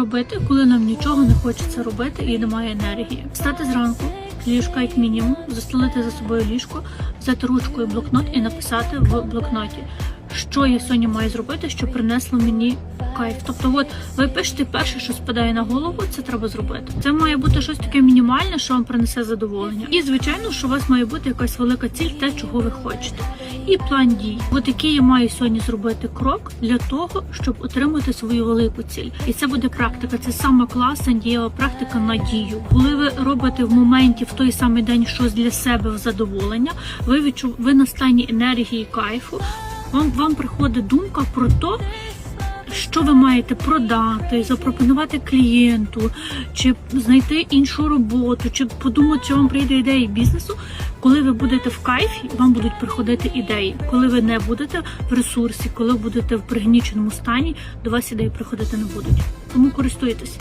робити, коли нам нічого не хочеться робити і немає енергії. Встати зранку, ліжка як мінімум, застелити за собою ліжко, взяти ручку і блокнот і написати в блокноті, що я сьогодні маю зробити, що принесло мені кайф. Тобто, от ви пишете перше, що спадає на голову, це треба зробити. Це має бути щось таке мінімальне, що вам принесе задоволення. І звичайно, що у вас має бути якась велика ціль, те, чого ви хочете. І план дій. От який я маю сьогодні зробити крок для того, щоб отримати свою велику ціль. І це буде практика. Це сама класна дієва практика на дію. Коли ви робите в моменті в той самий день щось для себе в задоволення, ви відчу... ви на стані енергії, кайфу. Вам вам приходить думка про те, що ви маєте продати, запропонувати клієнту, чи знайти іншу роботу, чи подумати, чи вам прийде ідея бізнесу. Коли ви будете в кайфі, вам будуть приходити ідеї. Коли ви не будете в ресурсі, коли будете в пригніченому стані, до вас ідеї приходити не будуть. Тому користуйтесь.